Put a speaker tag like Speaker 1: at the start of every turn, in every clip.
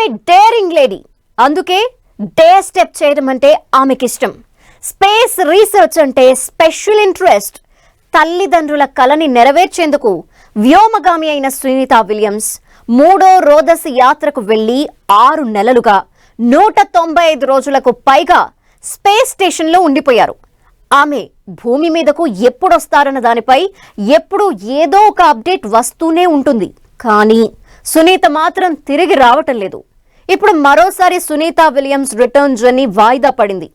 Speaker 1: ఆమె daring lady అందుకే day step చేయడం అంటే ఆమెకిష్టం. స్పేస్ రీసెర్చ్ అంటే స్పెషల్ ఇంట్రెస్ట్ తల్లిదండ్రుల కలని నెరవేర్చేందుకు వ్యోమగామి అయిన సునీత విలియమ్స్ మూడో రోదస్ యాత్రకు వెళ్ళి ఆరు నెలలుగా నూట తొంభై ఐదు రోజులకు పైగా స్పేస్ స్టేషన్లో ఉండిపోయారు. ఆమె భూమి మీదకు ఎప్పుడొస్తారన్న దానిపై ఎప్పుడు ఏదో ఒక అప్డేట్ వస్తూనే ఉంటుంది. కానీ సునీత మాత్రం తిరిగి రావటం లేదు. ఇప్పుడు మరోసారి సునీత విలియమ్స్ రిటర్న్ జర్నీ వాయిదా పడింది.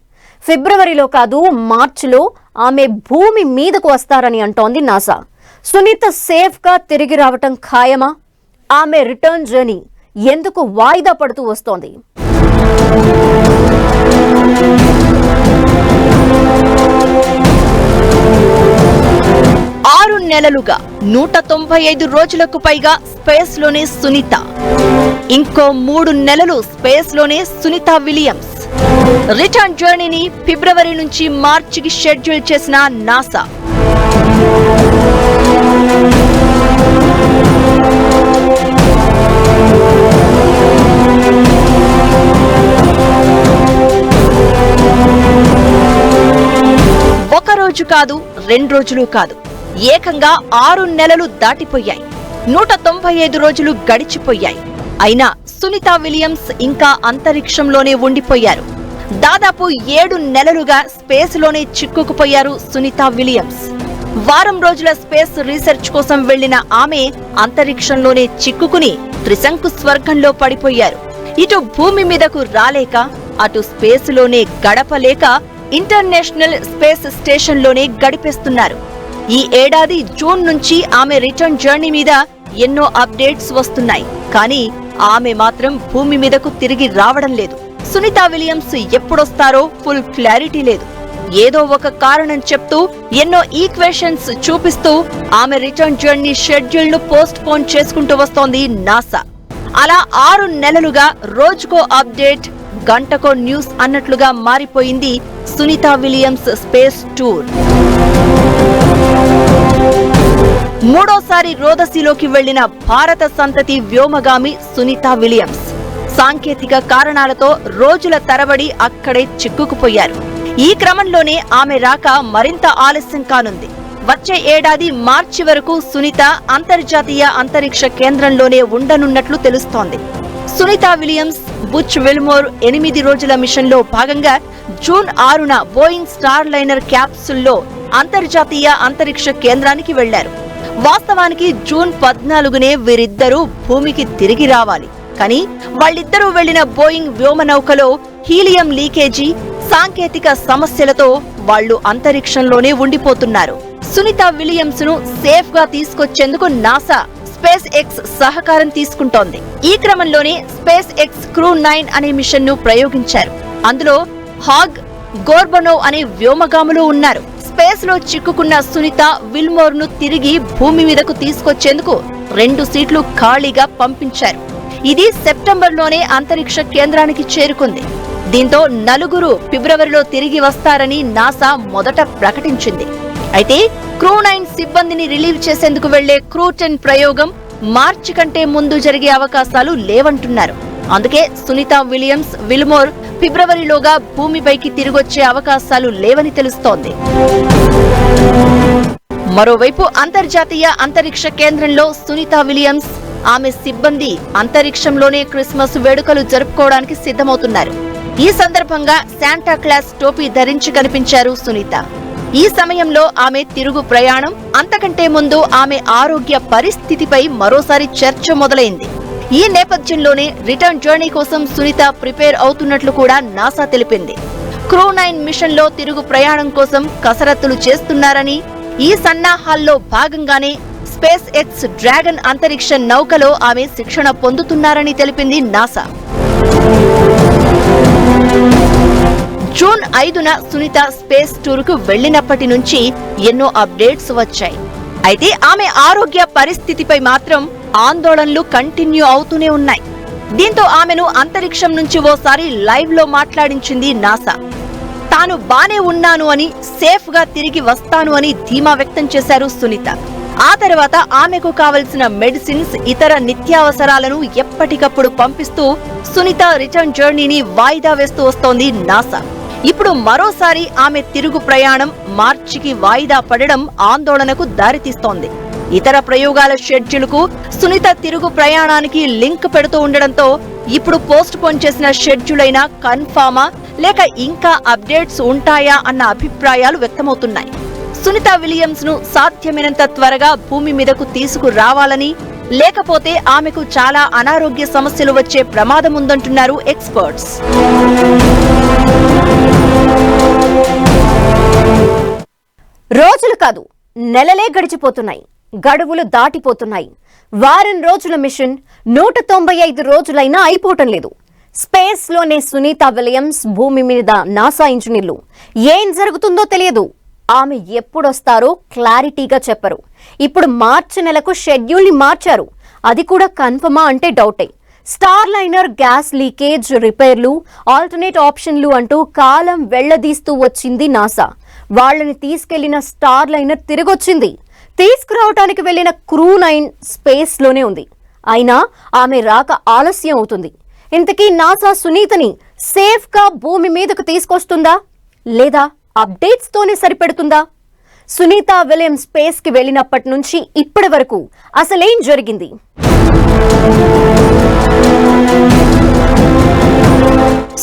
Speaker 1: ఫిబ్రవరిలో కాదు మార్చిలో ఆమె భూమి మీదకు వస్తారని అంటోంది నాసా. సునీత సేఫ్గా తిరిగి రావటం ఖాయమా? ఆమె రిటర్న్ జర్నీ ఎందుకు వాయిదా పడుతూ వస్తోంది?
Speaker 2: ఆరు నెలలుగా నూట తొంభై ఐదు రోజులకు పైగా స్పేస్లోనే సునీత. ఇంకో మూడు నెలలు స్పేస్లోనే సునీత విలియమ్స్. రిటర్న్ జర్నీని ఫిబ్రవరి నుంచి మార్చికి షెడ్యూల్ చేసిన నాసా. ఒక రోజు కాదు రెండు రోజులు కాదు. ఏకంగా ఆరు నెలలు దాటిపోయాయి. నూట తొంభై ఐదు రోజులు గడిచిపోయాయి. అయినా సునీత విలియమ్స్ ఇంకా అంతరిక్షంలోనే ఉండిపోయారు. దాదాపు ఏడు నెలలుగా స్పేస్లోనే చిక్కుకుపోయారు సునీత విలియమ్స్. వారం రోజుల స్పేస్ రీసెర్చ్ కోసం వెళ్ళిన ఆమె అంతరిక్షంలోనే చిక్కుకుని త్రిశంకు స్వర్గంలో పడిపోయారు. ఇటు భూమి మీదకు రాలేక అటు స్పేస్లోనే గడపలేక ఇంటర్నేషనల్ స్పేస్ స్టేషన్లోనే గడిపేస్తున్నారు. ఈ ఏడాది జూన్ నుంచి ఆమె రిటర్న్ జర్నీ మీద ఎన్నో అప్డేట్స్ వస్తున్నాయి. కానీ ఆమె మాత్రం భూమి మీదకు తిరిగి రావడం లేదు. సునీత విలియమ్స్ ఎప్పుడొస్తారో ఫుల్ క్లారిటీ లేదు. ఏదో ఒక కారణం చెప్తూ ఎన్నో ఈక్వేషన్స్ చూపిస్తూ ఆమె రిటర్న్ జర్నీ షెడ్యూల్ను పోస్ట్ పోన్ చేసుకుంటూ వస్తోంది నాసా. అలా ఆరు నెలలుగా రోజుకో అప్డేట్ గంటకో న్యూస్ అన్నట్లుగా మారిపోయింది సునీత విలియమ్స్ స్పేస్ టూర్. మూడోసారి రోదసిలోకి వెళ్ళిన భారత సంతతి వ్యోమగామి సునీత విలియమ్స్. సాంకేతిక కారణాలతో రోజుల తరబడి అక్కడే చిక్కుకుపోయారు. ఈ క్రమంలోనే ఆమె రాక మరింత ఆలస్యం కానుంది. వచ్చే ఏడాది మార్చి వరకు సునీత అంతర్జాతీయ అంతరిక్ష కేంద్రంలోనే ఉండనున్నట్లు తెలుస్తోంది. సునీత విలియమ్స్ బుచ్ విల్మోర్ ఎనిమిది రోజుల మిషన్లో భాగంగా జూన్ ఆరున బోయింగ్ స్టార్ లైనర్ క్యాప్సుల్లో అంతర్జాతీయ అంతరిక్ష కేంద్రానికి వెళ్ళారు. వాస్తవానికి జూన్ పద్నాలుగునే వీరిద్దరూ భూమికి తిరిగి రావాలి. కానీ వాళ్ళిద్దరూ వెళ్ళిన బోయింగ్ వ్యోమనౌకలో హీలియం లీకేజీ సాంకేతిక సమస్యలతో వాళ్ళు అంతరిక్షంలోనే ఉండిపోతున్నారు. సునీత విలియమ్స్ను సేఫ్గా తీసుకొచ్చేందుకు నాసా స్పేస్ ఎక్స్ సహకారం తీసుకుంటోంది. ఈ క్రమంలోనే స్పేస్ ఎక్స్ క్రూ నైన్ అనే మిషన్ను ప్రయోగించారు. అందులో హాగ్ గోర్బనోవ్ అనే వ్యోమగాములు ఉన్నారు. స్పేస్లో చిక్కుకున్న సునీత విల్మోర్ను తిరిగి భూమి మీదకు తీసుకొచ్చేందుకు రెండు సీట్లు ఖాళీగా పంపించారు. ఇది సెప్టెంబర్లోనే అంతరిక్ష కేంద్రానికి చేరుకుంది. దీంతో నలుగురు ఫిబ్రవరిలో తిరిగి వస్తారని నాసా మొదట ప్రకటించింది. అయితే క్రూ నైన్ సిబ్బందిని రిలీవ్ చేసేందుకు వెళ్ళే క్రూ టెన్ ప్రయోగం మార్చి కంటే ముందు జరిగే అవకాశాలు లేవంటున్నారు. అందుకే సునీత విలియమ్స్ విల్మోర్ ఫిబ్రవరిలోగా భూమిపైకి తిరిగొచ్చే అవకాశాలు లేవని తెలుస్తోంది. మరోవైపు అంతర్జాతీయ అంతరిక్ష కేంద్రంలో సునీత విలియమ్స్ ఆమె సిబ్బంది అంతరిక్షంలోనే క్రిస్మస్ వేడుకలు జరుపుకోవడానికి సిద్ధమవుతున్నారు. ఈ సందర్భంగా శాంటా క్లాస్ టోపీ ధరించి కనిపించారు సునీత. ఈ సమయంలో ఆమె తిరుగు ప్రయాణం అంతకంటే ముందు ఆమె ఆరోగ్య పరిస్థితిపై మరోసారి చర్చ మొదలైంది. ఈ నేపథ్యంలోనే రిటర్న్ జర్నీ కోసం సునీత ప్రిపేర్ అవుతున్నట్లు కూడా నాసా తెలిపింది. క్రూ నైన్ మిషన్లో తిరుగు ప్రయాణం కోసం కసరత్తులు చేస్తున్నారని ఈ సన్నాహాల్లో భాగంగానే స్పేస్ ఎక్స్ డ్రాగన్ అంతరిక్ష నౌకలో ఆమె శిక్షణ పొందుతున్నారని తెలిపింది నాసా. జూన్ ఐదున సునీత స్పేస్ టూర్కు వెళ్ళినప్పటి నుంచి ఎన్నో అప్డేట్స్ వచ్చాయి. అయితే ఆమె ఆరోగ్య పరిస్థితిపై మాత్రం ఆందోళనలు కంటిన్యూ అవుతూనే ఉన్నాయి. దీంతో ఆమెను అంతరిక్షం నుంచి ఓసారి లైవ్లో మాట్లాడించింది నాసా. తాను బానే ఉన్నాను అని సేఫ్గా తిరిగి వస్తాను అని ధీమా వ్యక్తం చేశారు సునీత. ఆ తర్వాత ఆమెకు కావలసిన మెడిసిన్స్ ఇతర నిత్యావసరాలను ఎప్పటికప్పుడు పంపిస్తూ సునీత రిటర్న్ జర్నీని వాయిదా వేస్తూ వస్తోంది నాసా. ఇప్పుడు మరోసారి ఆమె తిరుగు ప్రయాణం మార్చికి వాయిదా పడడం ఆందోళనకు దారితీస్తోంది. ఇతర ప్రయోగాల షెడ్యూల్కు సునీత తిరుగు ప్రయాణానికి లింక్ పెడుతూ ఉండడంతో ఇప్పుడు పోస్ట్ పోన్ చేసిన షెడ్యూల్ అయినా కన్ఫామా? లేక ఇంకా అప్డేట్స్ ఉంటాయా అన్న అభిప్రాయాలు వ్యక్తమవుతున్నాయి. సునీత విలియమ్స్ను సాధ్యమైనంత త్వరగా భూమి మీదకు తీసుకురావాలని లేకపోతే ఆమెకు చాలా అనారోగ్య సమస్యలు వచ్చే ప్రమాదం ఉందంటున్నారు ఎక్స్పర్ట్స్.
Speaker 1: రోజులు కాదు నెలలే గడిచిపోతున్నాయి. గడువులు దాటిపోతున్నాయి. వారం రోజుల మిషన్ నూట తొంభై ఐదు రోజులైనా అయిపోవటం లేదు. స్పేస్లోనే సునీత విలియమ్స్ భూమి మీద నాసా ఇంజనీర్లు. ఏం జరుగుతుందో తెలియదు. ఆమె ఎప్పుడొస్తారో క్లారిటీగా చెప్పరు. ఇప్పుడు మార్చి నెలకు షెడ్యూల్ని మార్చారు. అది కూడా కన్ఫర్మా అంటే డౌటే. స్టార్ లైనర్ గ్యాస్ లీకేజ్ రిపేర్లు ఆల్టర్నేట్ ఆప్షన్లు అంటూ కాలం వెళ్ళదీస్తూ వచ్చింది నాసా. వాళ్ళని తీసుకెళ్ళిన స్టార్ లైనర్ తిరిగొచ్చింది. తీసుకురావటానికి వెళ్ళిన క్రూ నైన్ స్పేస్లోనే ఉంది. అయినా ఆమె రాక ఆలస్యం అవుతుంది. ఇంతకీ నాసా సునీతని సేఫ్గా భూమి మీదకు తీసుకొస్తుందా? లేదా అప్డేట్స్ తోనే సరిపెడుతుందా? సునీత విలియం స్పేస్కి వెళ్ళినప్పటి నుంచి ఇప్పటి వరకు అసలేం జరిగింది?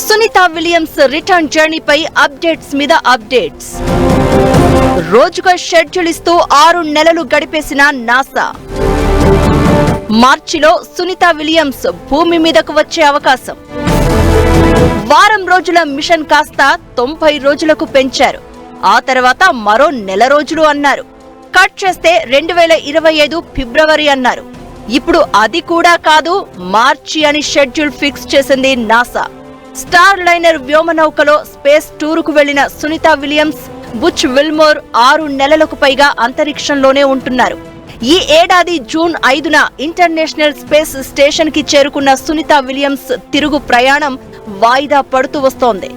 Speaker 2: సునీత విలియమ్స్ రిటర్న్ జర్నీపై అప్డేట్స్ మీద అప్డేట్స్. రోజుగా షెడ్యూల్ ఇస్తూ ఆరు నెలలు గడిపేసిన నాసా. మార్చిలో సునీత విలియమ్స్ భూమి మీదకు వచ్చే అవకాశం. వారం రోజుల మిషన్ కాస్త తొంభై రోజులకు పెంచారు. ఆ తర్వాత మరో నెల రోజులు అన్నారు. కట్ చేస్తే రెండు వేల ఇరవై ఐదు ఫిబ్రవరి అన్నారు. ఇప్పుడు అది కూడా కాదు మార్చి అని షెడ్యూల్ ఫిక్స్ చేసింది నాసా. స్టార్ లైనర్ వ్యోమనౌకలో స్పేస్ టూరుకు వెళ్ళిన సునీత విలియమ్స్ బుచ్ విల్మోర్ ఆరు నెలలకు పైగా అంతరిక్షంలోనే ఉంటున్నారు. ఈ ఏడాది జూన్ ఐదున ఇంటర్నేషనల్ స్పేస్ స్టేషన్కి చేరుకున్న సునీత విలియమ్స్ తిరుగు ప్రయాణం వాయిదా పడుతూ వస్తోంది.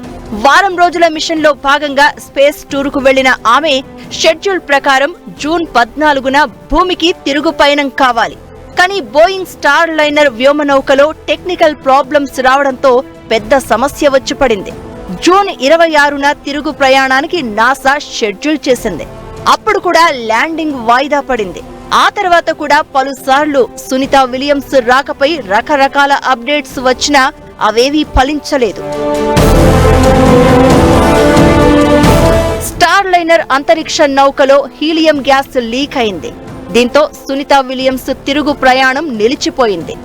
Speaker 2: వారం రోజుల మిషన్లో భాగంగా స్పేస్ టూరుకు వెళ్ళిన ఆమె షెడ్యూల్ ప్రకారం జూన్ పద్నాలుగున భూమికి తిరుగు పయనం కావాలి. కానీ బోయింగ్ స్టార్ లైనర్ వ్యోమనౌకలో టెక్నికల్ ప్రాబ్లమ్స్ రావడంతో పెద్ద సమస్య వచ్చి పడింది. జూన్ ఇరవై ఆరున తిరుగు ప్రయాణానికి నాసా షెడ్యూల్ చేసింది. అప్పుడు కూడా ల్యాండింగ్ వాయిదా పడింది. ఆ తర్వాత కూడా పలుసార్లు సునీత విలియమ్స్ రాకపై రకరకాల అప్డేట్స్ వచ్చినా అవేవీ ఫలించలేదు. స్టార్ లైనర్ అంతరిక్ష నౌకలో హీలియం గ్యాస్ లీక్ అయింది. దీంతో సునీత విలియమ్స్ తిరుగు ప్రయాణం నిలిచిపోయింది.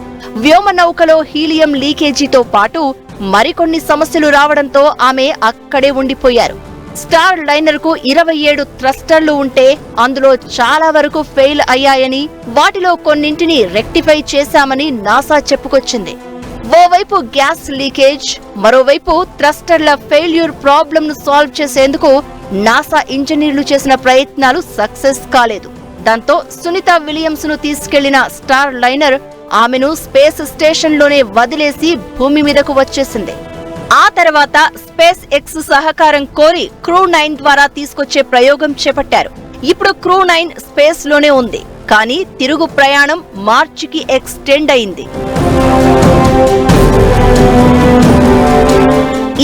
Speaker 2: వ్యోమ నౌకలో హీలియం లీకేజీతో పాటు మరికొన్ని సమస్యలు రావడంతో ఆమె అక్కడే ఉండిపోయారు. స్టార్ లైనర్కు ఇరవై ఏడు థ్రస్టర్లు ఉంటే అందులో చాలా వరకు ఫెయిల్ అయ్యాయని వాటిలో కొన్నింటిని రెక్టిఫై చేశామని నాసా చెప్పుకొచ్చింది. ఓవైపు గ్యాస్ లీకేజ్ మరోవైపు థ్రస్టర్ల ఫెయిల్యూర్ ప్రాబ్లంను సాల్వ్ చేసేందుకు నాసా ఇంజనీర్లు చేసిన ప్రయత్నాలు సక్సెస్ కాలేదు. దాంతో సునీత విలియమ్స్ను తీసుకెళ్ళిన స్టార్ లైనర్ ఆమెను స్పేస్ స్టేషన్లోనే వదిలేసి భూమి మీదకు వచ్చేసింది. ఆ తర్వాత స్పేస్ ఎక్స్ సహకారం కోరి క్రూ నైన్ ద్వారా తీసుకొచ్చే ప్రయోగం చేపట్టారు. ఇప్పుడు క్రూ నైన్ స్పేస్లోనే ఉంది. కానీ తిరుగు ప్రయాణం మార్చికి ఎక్స్టెండ్ అయింది.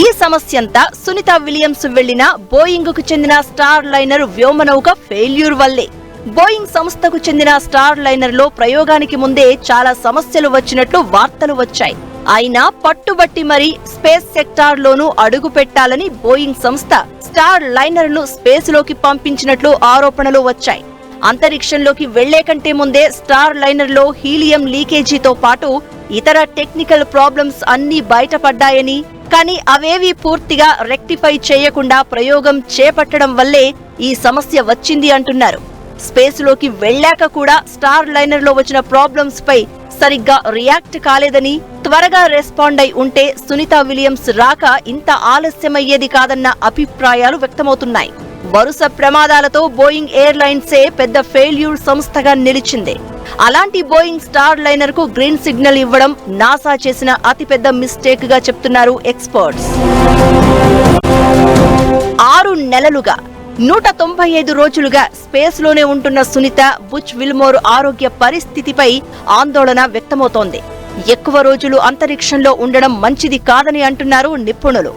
Speaker 2: ఈ సమస్యంతా సునీత విలియమ్స్ వెళ్ళిన బోయింగ్కు చెందిన స్టార్ లైనర్ వ్యోమనౌక ఫెయిల్యూర్ వల్లే. బోయింగ్ సంస్థకు చెందిన స్టార్ లైనర్లో ప్రయోగానికి ముందే చాలా సమస్యలు వచ్చినట్లు వార్తలు వచ్చాయి. అయినా పట్టుబట్టి మరీ స్పేస్ సెక్టార్లోనూ అడుగు పెట్టాలని బోయింగ్ సంస్థ స్టార్ లైనర్ను స్పేస్లోకి పంపించినట్లు ఆరోపణలు వచ్చాయి. అంతరిక్షంలోకి వెళ్ళే కంటే ముందే స్టార్ లైనర్లో హీలియం లీకేజీతో పాటు ఇతర టెక్నికల్ ప్రాబ్లమ్స్ అన్నీ బయటపడ్డాయని కానీ అవేవీ పూర్తిగా రెక్టిఫై చేయకుండా ప్రయోగం చేపట్టడం వల్లే ఈ సమస్య వచ్చింది అంటున్నారు. స్పేస్లోకి వెళ్ళాక కూడా స్టార్ లైనర్లో వచ్చిన ప్రాబ్లమ్స్ పై సరిగ్గా రియాక్ట్ కాలేదని త్వరగా రెస్పాండ్ అయి ఉంటే సునీత విలియమ్స్ రాక ఇంత ఆలస్యమయ్యేది కాదన్న అభిప్రాయాలు వ్యక్తమవుతున్నాయి. వరుస ప్రమాదాలతో బోయింగ్ ఎయిర్లైన్సే పెద్ద ఫెయిల్యూర్ సంస్థగా నిలిచింది. అలాంటి బోయింగ్ స్టార్ లైనర్కు గ్రీన్ సిగ్నల్ ఇవ్వడం నాసా చేసిన అతిపెద్ద మిస్టేక్గా చెప్తున్నారు ఎక్స్పర్ట్స్. ఆరు నెలలుగా నూట తొంభై ఐదు రోజులుగా స్పేస్లోనే ఉంటున్న సునీత బుచ్ విల్మోర్ ఆరోగ్య పరిస్థితిపై ఆందోళన వ్యక్తమవుతోంది. ఎక్కువ రోజులు అంతరిక్షంలో ఉండడం మంచిది కాదని అంటున్నారు నిపుణులు.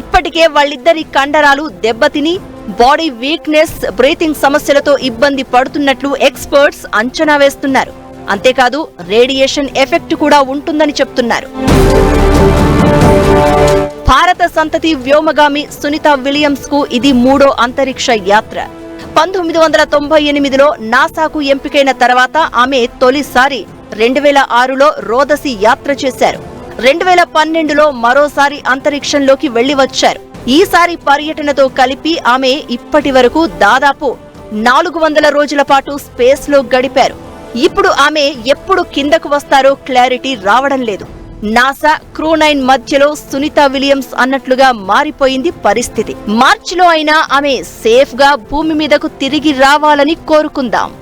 Speaker 2: ఇప్పటికే వాళ్ళిద్దరి కండరాలు దెబ్బతిని బాడీ వీక్నెస్ బ్రీతింగ్ సమస్యలతో ఇబ్బంది పడుతున్నట్లు ఎక్స్పర్ట్స్ అంచనా వేస్తున్నారు. అంతేకాదు రేడియేషన్ ఎఫెక్ట్ కూడా ఉంటుందని చెప్తున్నారు. భారత సంతతి వ్యోమగామి సునీత విలియమ్స్కు ఇది మూడో అంతరిక్ష యాత్ర. పంతొమ్మిది వందల తొంభై ఎనిమిదిలో నాసాకు ఎంపికైన తర్వాత ఆమె తొలిసారి రెండు వేల ఆరులో రోదసి యాత్ర చేశారు. రెండు వేల పన్నెండులో మరోసారి అంతరిక్షంలోకి వెళ్ళి వచ్చారు ఈసారి పర్యటనతో కలిపి ఆమె ఇప్పటి వరకు దాదాపు నాలుగు వందల రోజుల పాటు స్పేస్లో గడిపారు. ఇప్పుడు ఆమె ఎప్పుడు కిందకు వస్తారో క్లారిటీ రావడం లేదు. నాసా క్రూ నైన్ మధ్యలో సునీత విలియమ్స్ అన్నట్లుగా మారిపోయింది పరిస్థితి. మార్చిలో అయినా ఆమె సేఫ్గా భూమి మీదకు తిరిగి రావాలని కోరుకుందాం.